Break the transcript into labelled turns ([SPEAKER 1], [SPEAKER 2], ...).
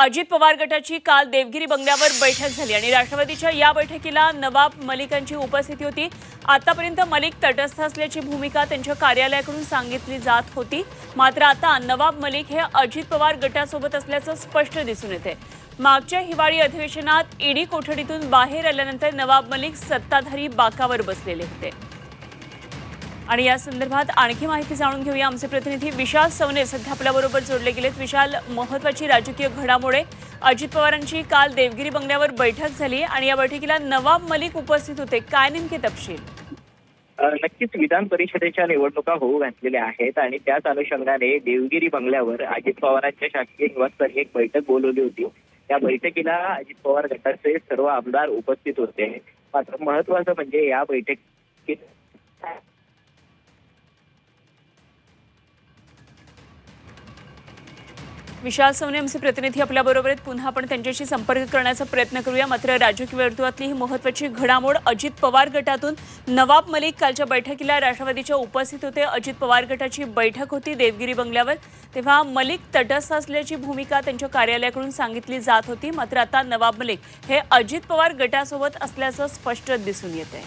[SPEAKER 1] अजित पवार गटाची काल देवगिरी बंगल्यावर बैठक झाली आणि राष्ट्रवादीच्या या बैठकीला नवाब मलिकांची उपस्थिती होती. आतापर्यंत मलिक तटस्थ असल्याची भूमिका त्यांच्या कार्यालयाकडून सांगितली जात होती. मात्र आता नवाब मलिक हे अजित पवार गटासोबत असल्याचं स्पष्ट दिसून येते. मागच्या हिवाळी अधिवेशनात ईडी कोठडीतून बाहेर आल्यानंतर नवाब मलिक सत्ताधारी बाकावर बसलेले होते. आणि या संदर्भात आणखी माहिती जाणून घेऊया. आमचे प्रतिनिधी विशाल सवने सध्या आपल्याबरोबर जोडले गेलेत. विशाल महत्वाची राजकीय घडामोडे. अजित पवारांची काल देवगिरी बंगल्यावर बैठक झाली आणि या बैठकीला नवाब मलिक उपस्थित होते. काय नेमके तपशील?
[SPEAKER 2] नक्कीच विधान परिषदेच्या निवडणुका होऊ घातलेल्या आहेत आणि त्याच अनुषंगाने देवगिरी बंगल्यावर अजित पवारांच्या शासकीय निवासस्थानी एक बैठक बोलवली होती. त्या बैठकीला अजित पवार गटाचे सर्व आमदार उपस्थित होते. मात्र महत्वाचं म्हणजे या बैठकीत
[SPEAKER 1] विशाल सोने आमचे प्रतिनिधी आपल्याबरोबर आहेत. पुन्हा आपण त्यांच्याशी संपर्क करण्याचा प्रयत्न करूया. मात्र राजकीय वर्तुळातली ही महत्वाची घडामोड अजित पवार गटातून नवाब मलिक कालच्या बैठकीला राष्ट्रवादीच्या उपस्थित होते. अजित पवार गटाची बैठक होती देवगिरी बंगल्यावर. तेव्हा मलिक तटस्थ असल्याची भूमिका त्यांच्या कार्यालयाकडून सांगितली जात होती. मात्र आता नवाब मलिक हे अजित पवार गटासोबत असल्याचं स्पष्ट दिसून येत आहे